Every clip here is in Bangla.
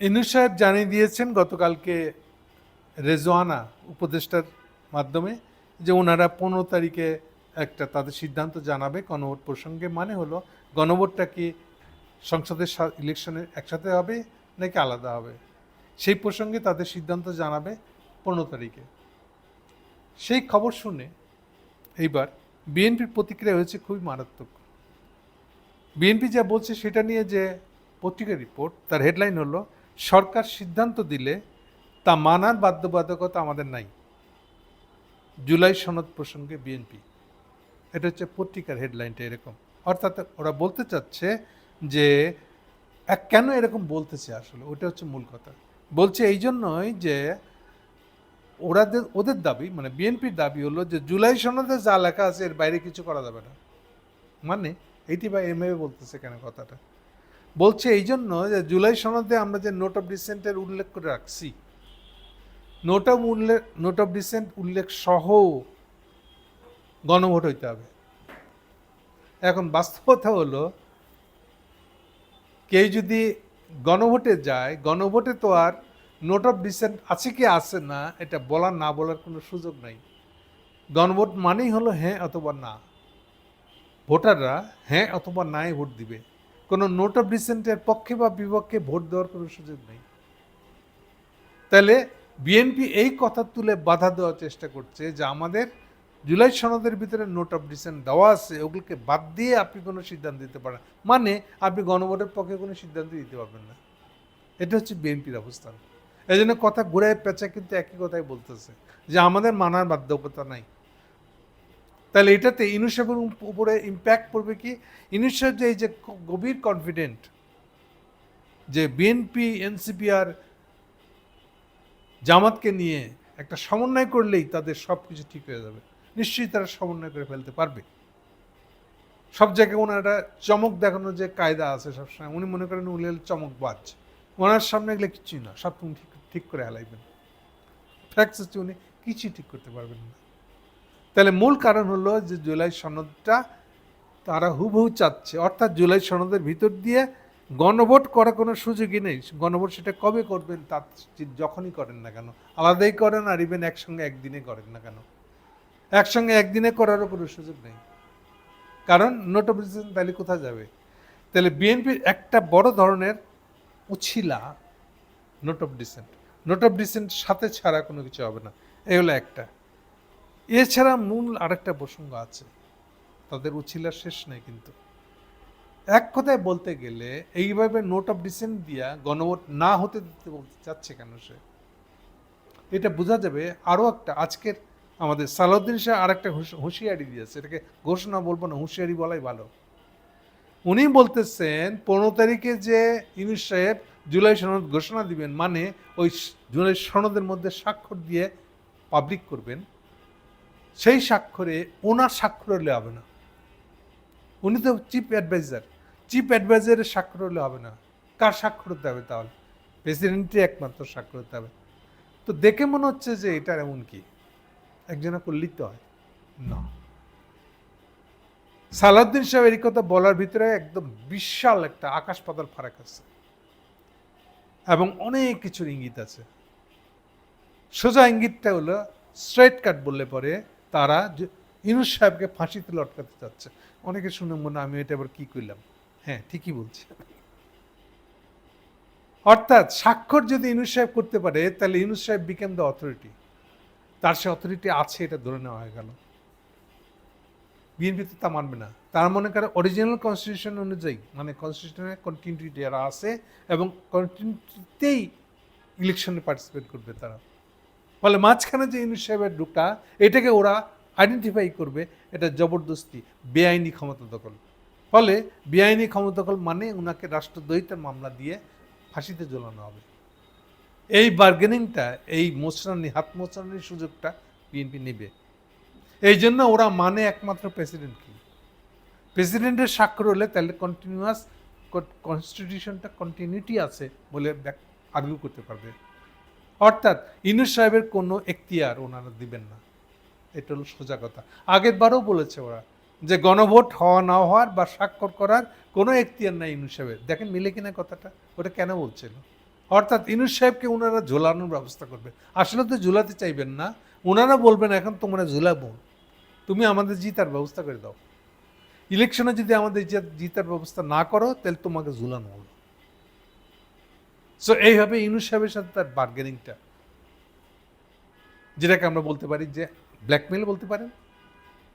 ইনু সাহেব জানিয়ে দিয়েছেন গতকালকে রেজওয়ানা উপদেষ্টার মাধ্যমে যে ওনারা পনেরো তারিখে একটা তাদের সিদ্ধান্ত জানাবে গণভোট প্রসঙ্গে মানে হলো গণভোটটা কি সংসদের ইলেকশনের একসাথে হবে নাকি আলাদা হবে? সেই প্রসঙ্গে তাদের সিদ্ধান্ত জানাবে পনেরো তারিখে। সেই খবর শুনে এইবার বিএনপির প্রতিক্রিয়া হয়েছে খুবই মারাত্মক। বিএনপি যা বলছে সেটা নিয়ে যে পত্রিকা রিপোর্ট, তার হেডলাইন হলো সরকার সিদ্ধান্ত দিলে তা মানার বাধ্যবাধকতা আমাদের নাই। জুলাই সনদ প্রসঙ্গে বিএনপি। এটা হচ্ছে পত্রিকার হেডলাইনটা এরকম। অর্থাৎ ওরা বলতে চাচ্ছে যে কেন এরকম বলতেছে আসলে? ওটা হচ্ছে মূল কথা। বলছে এই জন্যই যে ওরাদের, ওদের দাবি মানে বিএনপির দাবি হলো যে জুলাই সনদে যা লেখা আছে এর বাইরে কিছু করা যাবে না। মানে এইটি বা এমএ বলতেছে কেন কথাটা? বলছে এই জন্য যে জুলাই সনদে আমরা যে নোট অফ ডিসেন্টের উল্লেখ করে রাখছি নোট অফ উল্লেখ নোট অফ ডিসেন্ট উল্লেখ সহ গণভোট হইতে হবে। এখন বাস্তবতা হলো, কেউ যদি গণভোটে যায়, গণভোটে তো আর নোট অফ ডিসেন্ট আছে কি আছে না, এটা বলার, না বলার কোনো সুযোগ নাই। গণভোট মানেই হলো হ্যাঁ অথবা না। ভোটাররা হ্যাঁ অথবা নাই ভোট দিবে। কোনো নোট অফ ডিসেন্টের পক্ষে বা বিপক্ষে ভোট দেওয়ার কোনো সুযোগ নেই। তাহলে বিএনপি এই কথা তুলে বাধা দেওয়ার চেষ্টা করছে যে আমাদের জুলাই সনদের ভিতরে নোট অফ ডিসেন্ট দেওয়া আছে, ওগুলোকে বাদ দিয়ে আপনি কোনো সিদ্ধান্ত দিতে পারেন মানে আপনি গণভোটের পক্ষে কোনো সিদ্ধান্ত দিতে পারবেন না। এটা হচ্ছে বিএনপির অবস্থান। এই জন্য কথা ঘুরে পেঁচা কিন্তু একই কথাই বলতেছে যে আমাদের মানার বাধ্যকতা নাই। তাহলে এটাতে ইনুসাহেবের উপরে ইম্প্যাক্ট পড়বে কি? ইনুসাহেব যে এই যে গভীর কনফিডেন্ট যে বিএনপি এনসিপি আর জামাতকে নিয়ে একটা সমন্বয় করলেই তাদের সব কিছু ঠিক হয়ে যাবে। নিশ্চয়ই তারা সমন্বয় করে ফেলতে পারবে। সব জায়গায় ওনার একটা চমক দেখানোর যে কায়দা আছে সবসময়, উনি মনে করেন উনি চমক চমকবাজ। ওনার সামনে গেলে কিছুই না, সব তুমি ঠিক ঠিক করে হালাইবেন। ফ্যাক্টস হচ্ছে উনি কিছুই ঠিক করতে পারবেন না। তাহলে মূল কারণ হলো যে জুলাই সনদটা তারা হুবহু চাচ্ছে। অর্থাৎ জুলাই সনদের ভিতর দিয়ে গণভোট করার কোনো সুযোগই নেই। গণভোট সেটা কবে করবেন তা যখনই করেন না কেন, আলাদাই করেন আর ইভেন একসঙ্গে একদিনে করেন না কেন? একসঙ্গে একদিনে করারও কোনো সুযোগ নেই। কারণ নোট অফ ডিসিশন তাহলে কোথায় যাবে? তাহলে বিএনপির একটা বড় ধরনের উছিলা note of dissent note of dissent সাথে ছাড়া কোনো কিছু হবে না। এই হলো একটা। এছাড়া মূল আরেকটা প্রসঙ্গ আছে। তাদের উছিলার শেষ নেই কিন্তু। এক কথায় বলতে গেলে, এইভাবে নোট অফ ডিসেন্ট দিয়া গণভোট না হতে দিতে বলতে চাচ্ছে কেন সে? এটা বোঝা যাবে আরও একটা আজকের আমাদের সালাউদ্দিন শাহ আর একটা হুঁশিয়ারি দিয়েছে। এটাকে ঘোষণা বলব না, হুঁশিয়ারি বলাই ভালো। উনি বলতেছেন, পনেরো তারিখে যে ইউনুস সাহেব জুলাই সনদ ঘোষণা দিবেন মানে ওই জুলাই সনদের মধ্যে স্বাক্ষর দিয়ে পাবলিক করবেন। সেই স্বাক্ষরে ওনার স্বাক্ষর হলে হবে না। উনি তো চিফ অ্যাডভাইজার চিফ অ্যাডভাইজারের স্বাক্ষর হলে হবে না। কার স্বাক্ষর হতে হবে তাহলে? প্রেসিডেন্টের একমাত্র স্বাক্ষর হতে হবে। তো দেখে মনে হচ্ছে যে এটা এমন কি? একজনে করলেই তো হয়? না। সালাউদ্দিন সাহেব এই কথা বলার ভিতরে একদম বিশাল একটা আকাশ পাতাল ফারাক আছে। এবং অনেক কিছুর ইঙ্গিত আছে। সোজা ইঙ্গিতটা হলো স্ট্রেট কাট বললে পরে তারা ইউনুস সাহেবকে ফাঁসিতে লটকাতে চাচ্ছে। অনেকে শুনে মনে আমি এটা আবার কি করলাম? হ্যাঁ ঠিকই বলছি। অর্থাৎ স্বাক্ষর যদি ইউনুস সাহেব করতে পারে, তাহলে ইউনুস সাহেব বিকেম দ্য অথরিটি তার সে অথরিটি আছে, এটা ধরে নেওয়া হয়ে গেল। বিএনপি তো তা মানবে না। তার মনে করে অরিজিনাল কনস্টিটিউশন অনুযায়ী মানে কনস্টিটিউশনের কন্টিনিউটি যারা আছে এবং কন্টিনিউটিতেই ইলেকশনে পার্টিসিপেট করবে তারা। ফলে মাঝখানে যে ইউনুস সাহেবের ঢুকা এটাকে ওরা আইডেন্টিফাই করবে, এটা জবরদস্তি, বেআইনি ক্ষমতা দখল। ফলে বেআইনি ক্ষমতা দখল মানে ওনাকে রাষ্ট্রদ্রোহিতার মামলা দিয়ে ফাঁসিতে ঝোলানো হবে। এই বার্গেনিংটা এই মোচরানি হাত মোচরানির সুযোগটা বিএনপি নেবে। এই জন্য ওরা মানে একমাত্র প্রেসিডেন্ট কি? প্রেসিডেন্টের স্বাক্ষর হলে তাহলে কন্টিনিউয়াস কনস্টিটিউশনটা কন্টিনিউটি আছে বলে আর্গু করতে পারবে। অর্থাৎ ইনুস সাহেবের কোনো এখতিয়ার ওনারা দিবেন না। এটা হলো সোজা কথা। আগের বারও বলেছে ওরা যে গণভোট হওয়া, না হওয়ার বা স্বাক্ষর করার কোনো এখতিয়ার নাই ইনুস সাহেবের। দেখেন মিলে কিনা কথাটা? ওটা কেন বলছিল? অর্থাৎ ইনুস সাহেবকে ওনারা ঝোলানোর ব্যবস্থা করবে। আসলে তো ঝুলাতে চাইবেন না। ওনারা বলবেন, এখন তোমরা ঝুলাবো। তুমি আমাদের জিতার ব্যবস্থা করে দাও। ইলেকশনে যদি আমাদের জিত- জিতার ব্যবস্থা না করো, তাহলে তোমাকে ঝুলানো হলো সো এইভাবে ইনুস সাহেবের সাথে তার বার্গেনিংটা। যেটাকে আমরা বলতে পারি যে ব্ল্যাকমেল বলতে পারেন।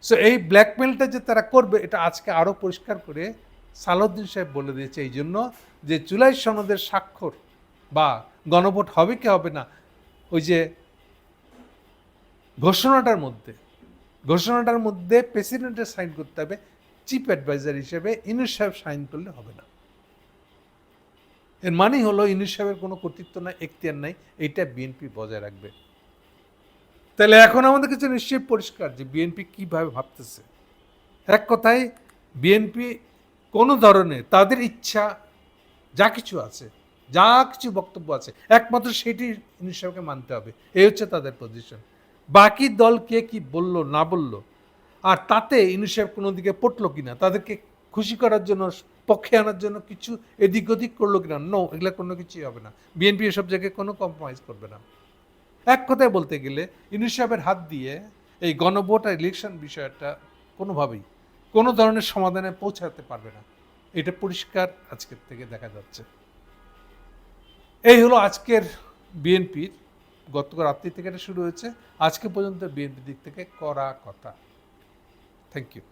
সো এই ব্ল্যাকমেলটা যে তারা করবে, এটা আজকে আরও পরিষ্কার করে সালাউদ্দিন সাহেব বলে দিয়েছে এই জন্য যে জুলাই সনদের স্বাক্ষর বা গণভোট হবে কি হবে না, ওই যে ঘোষণাটার মধ্যে ঘোষণাটার মধ্যে প্রেসিডেন্টের সাইন করতে হবে, চিফ অ্যাডভাইজার হিসেবে ইনুস সাহেব সাইন করলে হবে না। এর মানে হলো ইনুস সাহেবের কোনো কর্তৃত্ব নাই, এখতিয়ার নাই, এইটা বিএনপি বজায় রাখবে। তাহলে এখন আমাদের কাছে নিশ্চয়ই পরিষ্কার যে বিএনপি কীভাবে ভাবতেছে। এক কথায় বিএনপি কোনো ধরনের তাদের ইচ্ছা, যা কিছু আছে, যা কিছু বক্তব্য আছে, একমাত্র সেটি ইনুস সাহেবকে মানতে হবে। এই হচ্ছে তাদের পজিশন বাকি দল কে কি বলল, না বলল, আর তাতে ইনুস সাহেব কোনো দিকে পটলো কিনা, তাদেরকে খুশি করার জন্য পক্ষে আনার জন্য কিছু এদিক ওদিক করল কিনা? নো এগুলো কোনো কিছুই হবে না। বিএনপি এসব জায়গায় কোনো কম্প্রোমাইজ করবে না। এক কথায় বলতে গেলে, ইনুস সাহেবের হাত দিয়ে এই গণভোট আর ইলেকশন বিষয়টা কোনোভাবেই কোনো ধরনের সমাধানে পৌঁছাতে পারবে না। এটা পরিষ্কার আজকের থেকে দেখা যাচ্ছে। এই হলো আজকের বিএনপির গতকাল রাত্রি থেকে এটা শুরু হয়েছে। আজকে পর্যন্ত বিএনপির দিক থেকে করা কথা। Thank you